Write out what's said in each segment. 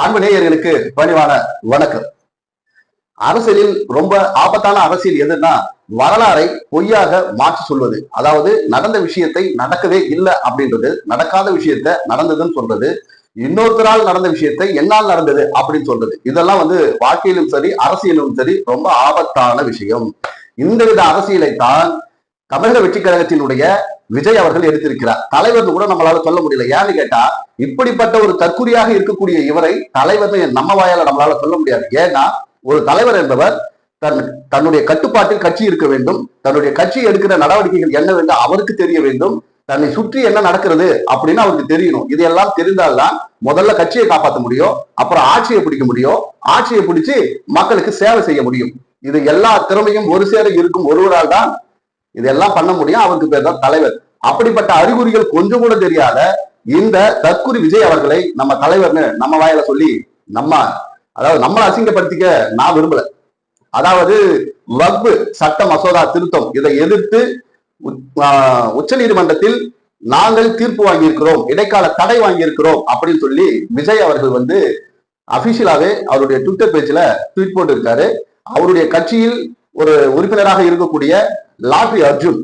அன்பு நேயர்களுக்கு பணிவான வணக்கம். அரசியலில் ரொம்ப ஆபத்தான அரசியல் எதுன்னா வரலாறை பொய்யாக மாற்றி சொல்வது. அதாவது நடந்த விஷயத்தை நடக்கவே இல்லை அப்படின்றது நடக்காத விஷயத்த நடந்ததுன்னு சொல்றது இன்னொருத்தரால் நடந்த விஷயத்தை என்னால் நடந்தது அப்படின்னு சொல்றது. இதெல்லாம் வந்து வாழ்க்கையிலும் சரி அரசியலும் சரி ரொம்ப ஆபத்தான விஷயம். இந்த வித அரசியலை தான் தமிழக வெற்றி கழகத்தினுடைய விஜய் அவர்கள் எடுத்திருக்கிறார். தலைவர்னு கூட நம்மளால சொல்ல முடியல. ஏன்னு கேட்டா இப்படிப்பட்ட ஒரு தற்குறியாக இருக்கக்கூடிய இவரை தலைவர் நம்ம வாயால நம்மளால சொல்ல முடியாது. ஏன்னா ஒரு தலைவர் என்பவர் தன் தன்னுடைய கட்டுப்பாட்டில் கட்சி இருக்க வேண்டும். தன்னுடைய கட்சி எடுக்கிற நடவடிக்கைகள் என்னவென்று அவருக்கு தெரிய வேண்டும். தன்னை சுற்றி என்ன நடக்கிறது அப்படின்னு அவருக்கு தெரியணும். இதையெல்லாம் தெரிந்தால்தான் முதல்ல கட்சியை காப்பாற்ற முடியும் அப்புறம் ஆட்சியை பிடிக்க முடியும். ஆட்சியை பிடிச்சு மக்களுக்கு சேவை செய்ய முடியும். இது எல்லா திறமையும் ஒரு சேர இருக்கும் ஒருவரால் தான் இதெல்லாம் பண்ண முடியும். அவருக்கு பேர் தான் தலைவர். அப்படிப்பட்ட அறிகுறிகள் கொஞ்சம் கூட தெரியாத இந்த தற்குறி விஜய் அவர்களை நம்ம தலைவர்னு நம்ம வாயில சொல்லி நம்ம அதாவது நம்மளை அசிங்கப்படுத்திக்க நான் விரும்பல. அதாவது வக்பு சட்ட மசோதா திருத்தம் இதை எதிர்த்து உச்ச நீதிமன்றத்தில் நாங்கள் தீர்ப்பு வாங்கியிருக்கிறோம். இடைக்கால தடை வாங்கியிருக்கிறோம் அப்படின்னு சொல்லி விஜய் அவர்கள் வந்து அபிஷியலாவே அவருடைய ட்விட்டர் பேஜ்ல ட்வீட் போட்டு இருக்காரு அவருடைய கட்சியில் ஒரு உறுப்பினராக இருக்கக்கூடிய லாட்ரி அர்ஜுன்.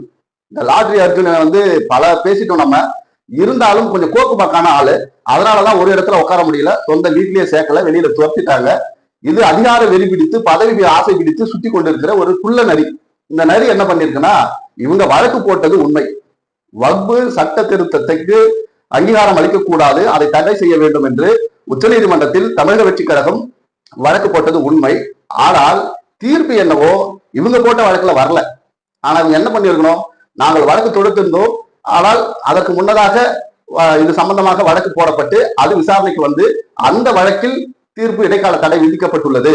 இந்த லாட்ரி அர்ஜுனை வந்து பல பேசிட்டோம் நம்ம. இருந்தாலும் கொஞ்சம் கோக்கு பக்கான ஆளு. அதனாலதான் ஒரு இடத்துல உட்கார முடியல. சொந்த வீட்லயே சேர்க்கல. வெளியில துரத்திட்டாங்க. இது அதிகார வெறி பிடித்து பதவி ஆசை பிடித்து சுத்தி கொண்டிருக்கிற ஒரு குள்ள நரி. இந்த நரி என்ன பண்ணிருக்குன்னா இவங்க வழக்கு போட்டது உண்மை. வக்பு சட்ட திருத்தத்துக்கு அங்கீகாரம் அளிக்கக்கூடாது. அதை தடை செய்ய வேண்டும் என்று உச்சநீதிமன்றத்தில் தமிழக வெற்றி கழகம் வழக்கு போட்டது உண்மை. ஆனால் தீர்ப்பு என்னவோ இவங்க போட்ட வழக்குல வரல. ஆனா இவங்க என்ன பண்ணியிருக்கணும்? நாங்கள் வழக்கு தொடுத்திருந்தோம் ஆனால் அதற்கு முன்னதாக இது சம்பந்தமாக வழக்கு போடப்பட்டு அது விசாரணைக்கு வந்து அந்த வழக்கில் தீர்ப்பு இடைக்கால தடை விதிக்கப்பட்டுள்ளது.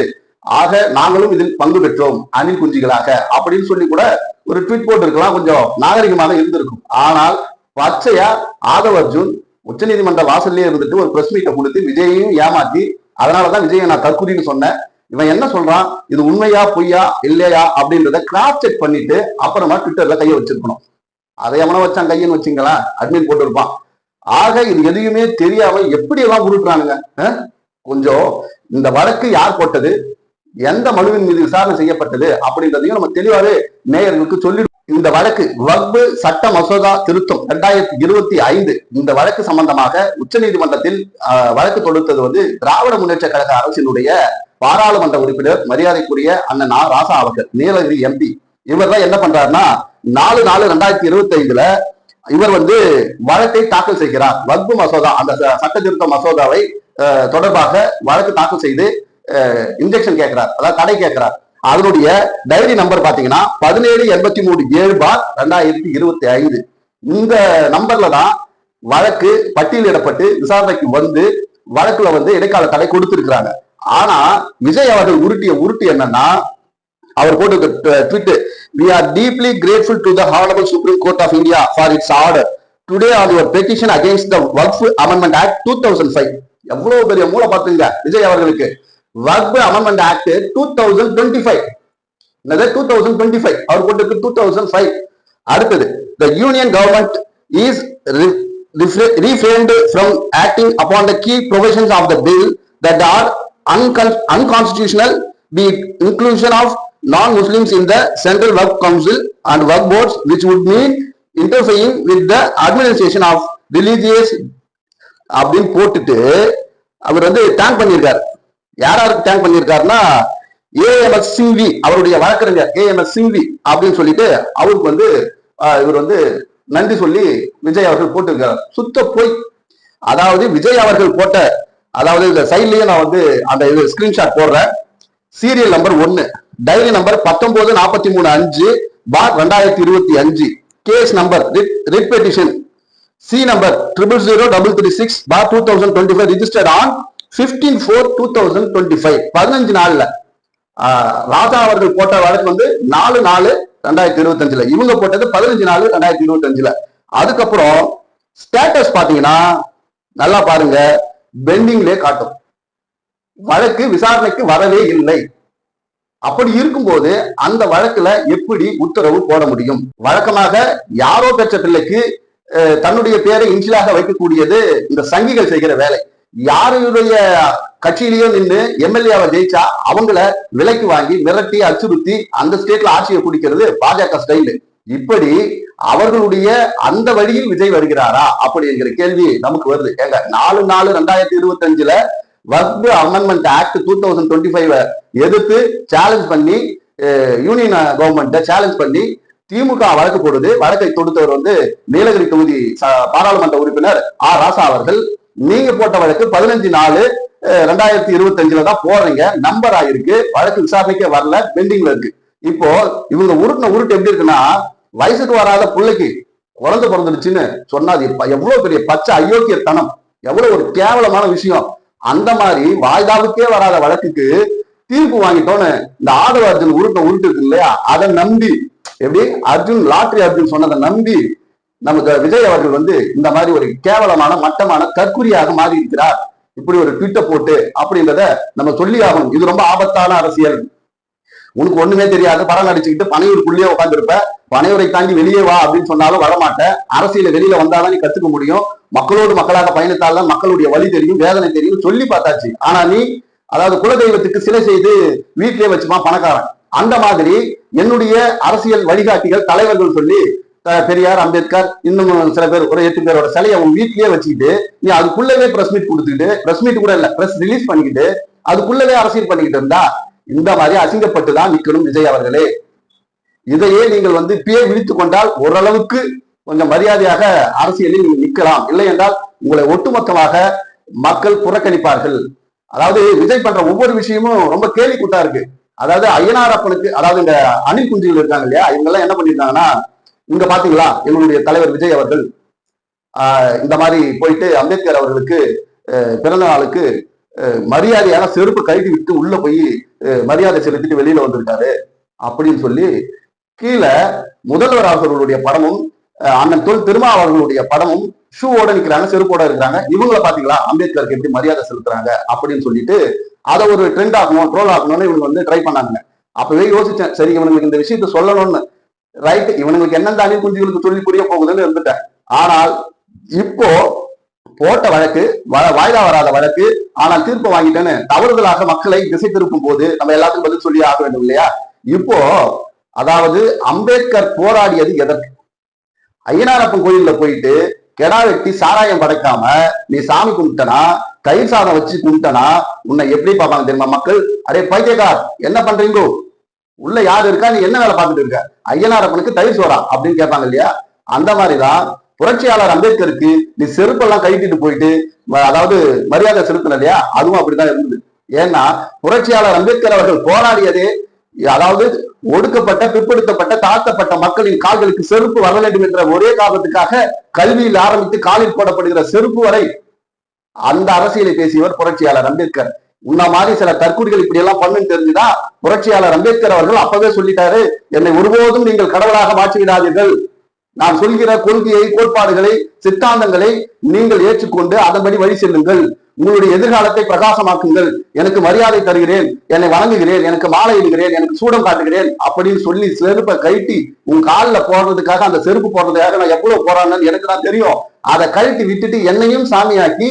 ஆக நாங்களும் இதில் பங்கு பெற்றோம் அணில் குஞ்சிகளாக. அப்படின்னு சொல்லி கூட ஒரு ட்வீட் போட்டு இருக்கலாம் கொஞ்சம் நாகரிகமாக இருந்திருக்கும். ஆனால் பச்சையா ஆதவ் அர்ஜுன் உச்சநீதிமன்ற வாசல்லே இருந்துட்டு ஒரு பிரஸ் மீட்டை கொடுத்து விஜயையும் ஏமாத்தி அதனாலதான் விஜயை நான் தற்குறின்னு சொன்னேன். இவன் என்ன சொல்றான்? இது உண்மையா பொய்யா இல்லையா அப்படின்றத கிராஸ் செக் பண்ணிட்டு அப்புறமா ட்விட்டர்ல கையை வச்சிருக்கணும். அதை எவனை வச்சான் கையன்னு வச்சுங்களா? அட்மின் போட்டிருப்பான். ஆக இது எதையுமே தெரியாம எப்படி எல்லாம் உருட்டுறானுங்க கொஞ்சம் இந்த வழக்கு யார் போட்டது? எந்த மனுவின் மீது விசாரணை செய்யப்பட்டது? அப்படின்றதையும் நம்ம தெளிவாகவே நேயர்களுக்கு சொல்லி இந்த வழக்கு வக்பு சட்ட மசோதா திருத்தம் இரண்டாயிரத்தி இருபத்தி ஐந்து. இந்த வழக்கு சம்பந்தமாக உச்ச நீதிமன்றத்தில் வழக்கு தொடுத்தது வந்து திராவிட முன்னேற்ற கழக அரசினுடைய பாராளுமன்ற உறுப்பினர் மரியாதைக்குரிய அண்ணன் ராசா அவர்கள் நீலகிரி எம்பி இவர் தான் என்ன பண்றாருன்னா நாலு நாலு ரெண்டாயிரத்தி இருபத்தி ஐந்துல இவர் வந்து வழக்கை தாக்கல் செய்கிறார். வக்பு மசோதா அந்த சட்ட திருத்த மசோதாவை தொடர்பாக வழக்கு தாக்கல் செய்து இன்ஜெக்ஷன் கேட்கிறார். அதாவது தடை கேட்கிறார். அதனுடைய டைரி நம்பர் பாத்தீங்கன்னா பதினேழு எண்பத்தி மூணு ஏழு பார் ரெண்டாயிரத்தி இருபத்தி ஐந்து இந்த நம்பர்ல தான் வழக்கு பட்டியலிடப்பட்டு விசாரணைக்கு வந்து வழக்குல வந்து இடைக்கால தடை கொடுத்திருக்கிறாங்க. ஆனா விஜய் அவர்கள் உருட்டிய உருட்டு என்னன்னா அவர் போட்டு tweet we are deeply grateful to the honourable Supreme Court of India for its order today on your petition against the Waqf amendment act two thousand five எவ்வளவு பெரிய மூளை பார்த்துங்க விஜய் அவர்களுக்கு. Waqf amendment act two thousand twenty five என்னது? Two thousand twenty five அவர் போட்டுருக்கு two thousand five அடுத்தது the union government is refrained from acting upon the key provisions of the bill that are unconstitutional, be inclusion of non-Muslims in the Central Work Council and work boards, which would mean interfering with the administration of religious அப்படின்னு போட்டுட்டு அவர் வந்து tank பண்ணியிருக்காரு. யாராருக்கு tank பண்ணியிருக்காருன்னா AMS Singhvi அவருடைய வழக்கறிஞர் AMS Singhvi அப்படின்னு சொல்லிட்டு அவருக்கு வந்து இவர் வந்து நன்றி சொல்லி விஜய் அவர்கள் போட்டிருக்காரு. சுத்த போய். அதாவது விஜய் அவர்கள் போட்ட அதாவது இந்த சைட்லயே நான் வந்து அந்த இது ஸ்கிரீன்ஷாட் போடுறேன். சீரியல் நம்பர் ஒன்னு டைரி நம்பர் பத்தொன்பது நாற்பத்தி மூணு அஞ்சு பார் ரெண்டாயிரத்தி இருபத்தி அஞ்சு. Case number writ petition C number triple zero double three six bar two thousand twenty five registered on fifteen four two thousand twenty five பதினஞ்சு நாள்ல. ராஜா அவர்கள் போட்ட வழக்கு வந்து நாலு நாலு ரெண்டாயிரத்தி இருபத்தி அஞ்சுல இவங்க போட்டது பதினஞ்சு நாலு ரெண்டாயிரத்தி இருபத்தி அஞ்சுல அதுக்கப்புறம் ஸ்டேட்டஸ் பாத்தீங்கன்னா நல்லா பாருங்க. பெண்டிங்லே காட்டும். வழக்கு விசாரணைக்கு வரவே இல்லை. அப்படி இருக்கும்போது அந்த வழக்குல எப்படி உத்தரவு போட முடியும்? வழக்கமாக யாரோ பெற்ற பிள்ளைக்கு தன்னுடைய பேரை இன்சிலாக வைக்கக்கூடியது இந்த சங்கிகள் செய்கிற வேலை. யாருடைய கட்சியிலயோ நின்று எம்எல்ஏவை ஜெயிச்சா அவங்கள விலைக்கு வாங்கி மிரட்டி அச்சுறுத்தி அந்த ஸ்டேட்ல ஆட்சியை குடிக்கிறது பாஜக ஸ்டைலு இப்படி அவர்களுடைய அந்த வழியில் விஜய் வருகிறாரா அப்படிங்கிற கேள்வி நமக்கு வருது. ஏங்க நாலு நாலு ரெண்டாயிரத்தி இருபத்தி அஞ்சுல Waqf amendment act two thousand twenty five எதிர்த்து சேலஞ்ச் பண்ணி யூனியன் கவர்மெண்ட்டை சேலஞ்ச் பண்ணி திமுக வழக்கு போடுது. வழக்கை தொடுத்தவர் வந்து நீலகிரி தொகுதி பாராளுமன்ற உறுப்பினர் ஆர் ராசா அவர்கள். நீங்க போட்ட வழக்கு பதினஞ்சு நாலு ரெண்டாயிரத்தி இருபத்தி அஞ்சுல தான் போறீங்க நம்பர் ஆயிருக்கு. வழக்கு விசாரணைக்கே வரல. பெண்டிங்ல இருக்கு. இப்போ இவங்க உருட்டின உருட்டு எப்படி இருக்குன்னா வயசுக்கு வராத பிள்ளைக்கு குழந்தை பிறந்துடுச்சுன்னு சொன்னா அது எவ்வளவு பெரிய பச்சை அயோக்கியத்தனம். எவ்வளவு ஒரு கேவலமான விஷயம். அந்த மாதிரி வாய்தாவுக்கே வராத வழக்குக்கு தீர்ப்பு வாங்கிட்டோன்னு இந்த ஆதவ அர்ஜுன் உருட்ட உருட்டு இருக்கு இல்லையா? அதை நம்பி எப்படி? அர்ஜுன் லாட்ரி அர்ஜுன் சொன்னதை நம்பி நமக்கு விஜய் அவர்கள் வந்து இந்த மாதிரி ஒரு கேவலமான மட்டமான கற்குறியாக மாறி இருக்கிறார் இப்படி ஒரு ட்விட்டை போட்டு அப்படின்றத நம்ம சொல்லி ஆகணும் இது ரொம்ப ஆபத்தான அரசியல். உனக்கு ஒண்ணுமே தெரியாது படம் அடிச்சுக்கிட்டு பனையூருக்குள்ளேயே உட்காந்துருப்ப பனையூரை தாண்டி வெளியே வா அப்படின்னு சொன்னாலும் வரமாட்டேன் அரசியல வெளியில வந்தாதான் நீ கத்துக்க முடியும். மக்களோடு மக்களாக பயணித்தால்தான் மக்களுடைய வழி தெரியும் வேதனை தெரியும் சொல்லி பார்த்தாச்சு. ஆனா நீ அதாவது குலதெய்வத்துக்கு சிலை செய்து வீட்டிலே வச்சுமா பணக்காரன். அந்த மாதிரி என்னுடைய அரசியல் வழிகாட்டிகள் தலைவர்கள் சொல்லி பெரியார் அம்பேத்கர் இன்னும் சில பேர் ஒரு எட்டு பேரோட சிலையை உன் வீட்லயே வச்சுக்கிட்டு நீ அதுக்குள்ளவே பிரஸ் மீட் கொடுத்துக்கிட்டு பிரஸ் மீட் கூட இல்ல பிரஸ் ரிலீஸ் பண்ணிக்கிட்டு அதுக்குள்ளவே அரசியல் பண்ணிக்கிட்டு இருந்தா இந்த மாதிரி அசிங்கப்பட்டு தான் நிற்கணும் விஜய் அவர்களே. இதையே நீங்கள் வந்து இப்பயே விழித்து கொண்டால் ஓரளவுக்கு கொஞ்சம் மரியாதையாக அரசியலில் நிற்கலாம். இல்லை என்றால் உங்களை ஒட்டுமொத்தமாக மக்கள் புறக்கணிப்பார்கள். அதாவது விஜய் பண்ற ஒவ்வொரு விஷயமும் ரொம்ப கேள்வி கூட்டா இருக்கு. அதாவது ஐயனாரப்பனுக்கு அதாவது இந்த அணில் குஞ்சுகள் இருக்காங்க இல்லையா? இவங்க எல்லாம் என்ன பண்ணிருந்தாங்கன்னா இங்க பாத்தீங்களா? எங்களுடைய தலைவர் விஜய் அவர்கள். ஆஹ் இந்த மாதிரி போயிட்டு அம்பேத்கர் அவர்களுக்கு பிறந்த நாளுக்கு மரியாதையான செருப்பு கழட்டி விட்டு உள்ள போய் மரியாதை செலுத்திட்டு வெளியில வந்திருக்காரு அப்படின்னு சொல்லி கீழே முதல்வர் அவர்களுடைய படமும் அண்ணன் தொல் திருமா அவர்களுடைய படமும் ஷூவோட நிக்கிறாங்க செருப்போட இருக்கிறாங்க. இவங்களை பாத்தீங்களா? அம்பேத்கருக்கு எப்படி மரியாதை செலுத்துறாங்க அப்படின்னு சொல்லிட்டு அதை ஒரு ட்ரெண்ட் ஆகணும் ட்ரோல் ஆகணும்னு இவங்க வந்து ட்ரை பண்ணாங்க அப்பவே யோசிச்சேன் சரி இவனுக்கு இந்த விஷயத்த சொல்லணும்னு. ரைட் இவனுங்களுக்கு என்னென்ன அணி குஞ்சுகளுக்கு சொல்லி புரிய போகுதுன்னு இருந்துட்டேன். ஆனால் இப்போ போட்ட வழக்கு வ- வாய்தா வராத வழக்கு ஆனால் தீர்ப்பு வாங்கிட்டேன்னு தவறுதலாக மக்களை திசை திருப்பும் போது நம்ம எல்லாத்துக்கும் பதில் சொல்லி ஆக வேண்டும் இல்லையா? இப்போ அதாவது அம்பேத்கர் போராடியது எதற்கு? ஐயனாரப்பன் கோயில்ல போயிட்டு கெடா வெட்டி சாராயம் படைக்காம நீ சாமி கும்பிட்டனா? தயிர் சாதம் வச்சு கும்பிட்டனா? உன்னை எப்படி பார்ப்பாங்க தெரியுமா மக்கள்? அடே பைத்தியக்கார் என்ன பண்றீங்கோ? உள்ள யார் இருக்கா? நீ என்ன வேலை பார்த்துட்டு இருக்க? ஐயனாரப்பனுக்கு தயிர் சோறா? அப்படின்னு கேட்பாங்க இல்லையா? அந்த மாதிரிதான் புரட்சியாளர் அம்பேத்கருக்கு நீ செருப்பெல்லாம் கழட்டிட்டு போயிட்டு அதாவது மரியாதை செலுத்தல இல்லையா அதுவும் அப்படிதான் இருந்தது. ஏன்னா புரட்சியாளர் அம்பேத்கர் அவர்கள் போராடியதே அதாவது ஒடுக்கப்பட்ட பிற்படுத்தப்பட்ட தாழ்த்தப்பட்ட மக்களின் கால்களுக்கு செருப்பு வர வேண்டும் என்ற ஒரே காரணத்துக்காக கல்வியில் ஆரம்பித்து காலில் போடப்படுகிற செருப்பு வரை அந்த அரசியலை பேசியவர் புரட்சியாளர் அம்பேத்கர். உன்ன மாதிரி சில தற்கூறிகள் இப்படி எல்லாம் பண்ணுன்னு தெரிஞ்சுதான் புரட்சியாளர் அம்பேத்கர் அவர்கள் அப்பவே சொல்லிட்டாரு என்னை ஒருபோதும் நீங்கள் கடவுளாக மாற்றி விடாதீர்கள் நான் சொல்கிற கொள்கையை கோட்பாடுகளை சித்தாந்தங்களை நீங்கள் ஏற்றுக்கொண்டு அதன்படி வழி செல்லுங்கள். உங்களுடைய எதிர்காலத்தை பிரகாசமாக்குங்கள். எனக்கு மரியாதை தருகிறேன் என்னை வணங்குகிறேன் எனக்கு மாலை இடுகிறேன் எனக்கு சூடம் காட்டுகிறேன் அப்படின்னு சொல்லி செருப்பை கழட்டி உன் காலில் போடுறதுக்காக அந்த செருப்பு போடுறதுக்காக நான் எவ்வளவு போறான்னு எனக்கு தான் தெரியும். அதை கழட்டி விட்டுட்டு என்னையும் சாமியாக்கி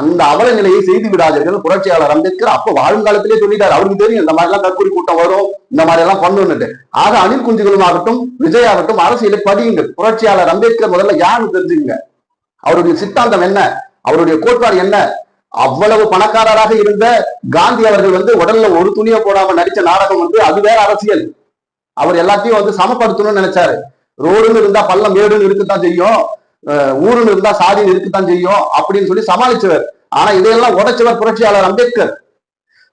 அந்த அவல நிலையை செய்து விடாதீர்கள். புரட்சியாளர் அம்பேத்கர் அப்ப வாழ்ங்காலத்திலே சொல்லிட்டார். அவருக்கு தெரியும் இந்த மாதிரி எல்லாம் தற்கொலை கூட்டம் வரும் இந்த மாதிரி எல்லாம் பண்ணுன்னுட்டு. ஆக அணில் குஞ்சுகளும் ஆகட்டும் விஜய் ஆகட்டும் அரசியலை படியுங்க புரட்சியாளர் அம்பேத்கர் முதல்ல யாருன்னு தெரிஞ்சுங்க அவருடைய சித்தாந்தம் என்ன? அவருடைய கோட்பாடு என்ன? அவ்வளவு பணக்காரராக இருந்த காந்தி அவர்கள் வந்து உடல்ல ஒரு துணியை போடாம நடிச்ச நாடகம் வந்து அது வேற அரசியல். அவர் எல்லாத்தையும் வந்து சமப்படுத்தணும்னு நினைச்சாரு. ரோடுன்னு இருந்தா பள்ளம் மேடுன்னு இருக்கத்தான் செய்யும். ஊருன்னு இருந்தா சாதி இருக்குதான் செய்யும் அப்படின்னு சொல்லி சமாளிச்சவர். ஆனா இதையெல்லாம் உடைச்சவர் புரட்சியாளர் அம்பேத்கர்.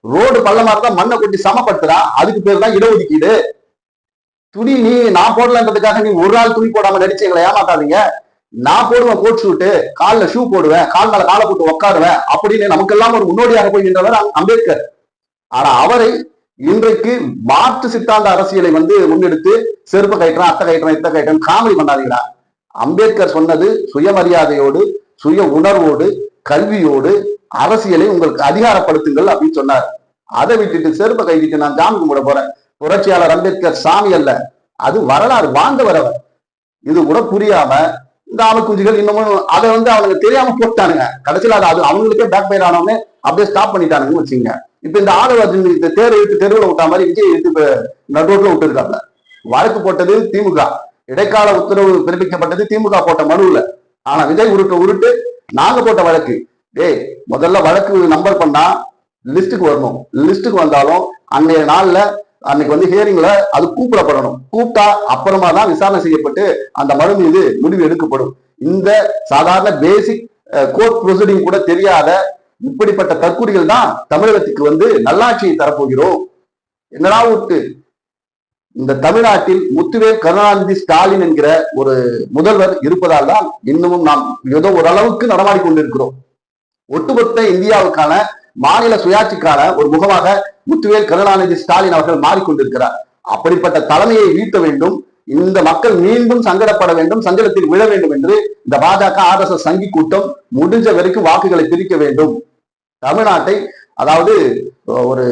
ரோடு பள்ளமா இருந்தா மண்ணை கொட்டி சமப்படுத்துறா. அதுக்கு பேர் தான் இடஒதுக்கீடு. துணி நீ நான் போடலன்றதுக்காக நீ ஒரு நாள் துணி போடாம நடிச்சு எங்களை ஏமாத்தாதீங்க. நான் போடுவேன் கோட் ஷூட்டு காலில் ஷூ போடுவேன் கால் மேல காலை போட்டு உட்காருவேன் அப்படின்னு நமக்கெல்லாம் ஒரு முன்னோடியாக போய் நின்றவர் அம்பேத்கர். ஆனா அவரை இன்றைக்கு மாற்று சித்தாந்த அரசியலை வந்து முன்னெடுத்து செருப்பு கயிற்றான் அத்தை கயிற்றான் இத்த கயிற்றான் காமெடி பண்ணாதீங்களா அம்பேத்கர் சொன்னது சுயமரியாதையோடு சுய உணர்வோடு கல்வியோடு அரசியலை உங்களுக்கு அதிகாரப்படுத்துங்கள் அப்படின்னு சொன்னார். அதை விட்டுட்டு செருப்பை கைவிட்டு நான் ஜாமி கும்பிட போறேன். புரட்சியாளர் அம்பேத்கர் சாமி அல்ல. அது வரலாறு வாழ்ந்தவர் அவர். இது கூட புரியாம இந்த ஆமை இன்னமும் அதை வந்து அவனுக்கு தெரியாம போட்டானுங்க. கடைசியில் அது அது அவங்களுக்கே பேக் ஃபயர் ஆனவனே அப்படியே ஸ்டாப் பண்ணிட்டானுங்கன்னு வச்சுங்க இப்ப இந்த ஆதரவு தேர் இழுத்து தெருவில் விட்டா மாதிரி விஜய் இழுத்து இப்ப நடுரோட்ல விட்டுருக்காங்க வழக்கு போட்டது திமுக. இடைக்கால உத்தரவு பிறப்பிக்கப்பட்டது திமுக போட்ட மனுவில் ஆனா விஜய் உருட்டு உருட்டு நாங்க போட்ட வழக்கு. டேய் முதல்ல வழக்கு நம்பர் பண்ணா லிஸ்ட்டுக்கு வரணும். லிஸ்ட்டுக்கு வந்தாலும் அன்றைய நாள்ல அன்னைக்கு வந்து ஹியரிங்ல அது கூப்பிடப்படணும். கூப்பிட்டா அப்புறமா தான் விசாரணை செய்யப்பட்டு அந்த மனு மீது முடிவு எடுக்கப்படும். இந்த சாதாரண பேசிக் கோர்ட் ப்ரொசீடிங் கூட தெரியாத இப்படிப்பட்ட தற்குறிகள் தான் தமிழகத்துக்கு வந்து நல்லாட்சியை தரப்போகிறோம். என்னடா விட்டு இந்த தமிழ்நாட்டில் முத்துவேல் கருணாநிதி ஸ்டாலின் என்கிற ஒரு முதல்வர் இருப்பதால் தான் இன்னமும் நாம் ஏதோ ஓரளவுக்கு நடமாடி கொண்டிருக்கிறோம். ஒட்டுமொத்த இந்தியாவுக்கான மாநில சுயாட்சிக்கான ஒரு முகமாக முத்துவேல் கருணாநிதி ஸ்டாலின் அவர்கள் மாறிக்கொண்டிருக்கிறார். அப்படிப்பட்ட தலைமையை வீழ்த்த வேண்டும் இந்த மக்கள் மீண்டும் சங்கடப்பட வேண்டும் சங்கடத்தில் விழ வேண்டும் என்று இந்த பாஜக ஆர்எஸ்எஸ் சங்கி கூட்டம் முடிஞ்ச வரைக்கும் வாக்குகளை பிரிக்க வேண்டும். தமிழ்நாட்டை அதாவது ஒரு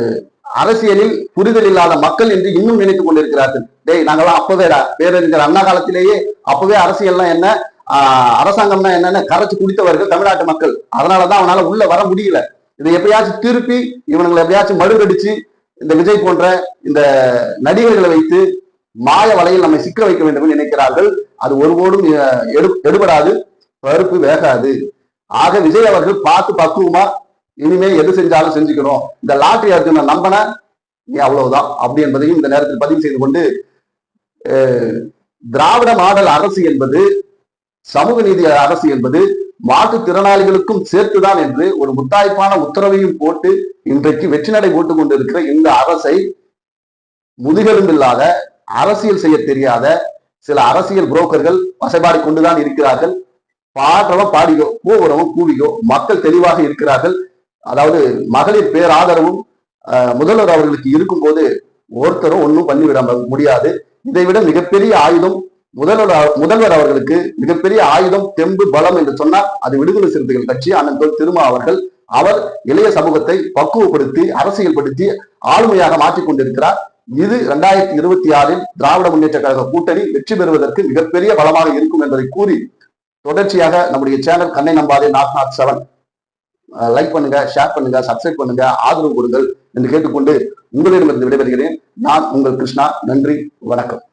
அரசியலில் புரிதல் இல்லாத மக்கள் என்று இன்னும் நினைத்துக் கொண்டிருக்கிறார்கள். டேய் நாங்கெல்லாம் அப்பவேடா. பேரறிஞர் அண்ணா காலத்திலேயே அப்பவே அரசியல்லாம் என்ன? அரசாங்கம்னா என்னன்னு கரைச்சு குடித்தவர்கள் தமிழ்நாட்டு மக்கள். அதனாலதான் அவனால உள்ள வர முடியல. இதை எப்படியாச்சும் திருப்பி இவனுங்களை எப்படியாச்சும் மறுகடிச்சு இந்த விஜய் போன்ற இந்த நடிகர்களை வைத்து மாய வலையில் நம்மை சிக்க வைக்க வேண்டும் நினைக்கிறார்கள். அது ஒருபோடும் எடுபடாது பருப்பு வேகாது. ஆக விஜய் அவர்கள் பார்த்து பக்குவமா இனிமே எது செஞ்சாலும் செஞ்சுக்கணும் இந்த லாட்டரி அர்ஜுனை நம்பன நீ அவ்வளவுதான். அப்படி என்பதையும் இந்த நேரத்தில் பதிவு செய்து கொண்டு திராவிட மாடல் அரசு என்பது சமூக நீதி அரசு என்பது மாற்றுத்திறனாளிகளுக்கும் சேர்த்துதான் என்று ஒரு முத்தாய்ப்பான உத்தரவையும் போட்டு இன்றைக்கு வெற்றி நடை போட்டுக் கொண்டிருக்கிற இந்த அரசை முதுகெலும்பில்லாத அரசியல் செய்ய தெரியாத சில அரசியல் புரோக்கர்கள் வசைபாடி கொண்டுதான் இருக்கிறார்கள். பாடுறவன் பாடியோ போகிறவன் கூவியோ மக்கள் தெளிவாக இருக்கிறார்கள். அதாவது மகளிர் பேராதரவும் முதல்வர் அவர்களுக்கு இருக்கும்போது ஒருத்தரும் ஒன்றும் பண்ணிவிட முடியாது. இதை விட மிகப்பெரிய ஆயுதம் முதல்வர் முதல்வர் அவர்களுக்கு மிகப்பெரிய ஆயுதம் தெம்பு பலம் என்று சொன்னால் அது விடுதலை சிறுத்தைகள் கட்சி அண்ணன் திருமா அவர்கள். அவர் இளைய சமூகத்தை பக்குவப்படுத்தி அரசியல்படுத்தி ஆளுமையாக மாற்றிக் கொண்டிருக்கிறார். இது இரண்டாயிரத்தி இருபத்தி ஆறில் திராவிட முன்னேற்ற கழக கூட்டணி வெற்றி பெறுவதற்கு மிகப்பெரிய பலமாக இருக்கும் என்பதை கூறி தொடர்ச்சியாக நம்முடைய சேனல் கண்ணை நம்பாதே நாட் நாட் செவன். லைக் பண்ணுங்க ஷேர் பண்ணுங்க சப்ஸ்கிரைப் பண்ணுங்க ஆதரவு கொடுங்கள் என்று கேட்டுக்கொண்டு உங்களிடமிருந்து விடைபெறுகிறேன். நான் உங்கள் கிருஷ்ணா. நன்றி வணக்கம்.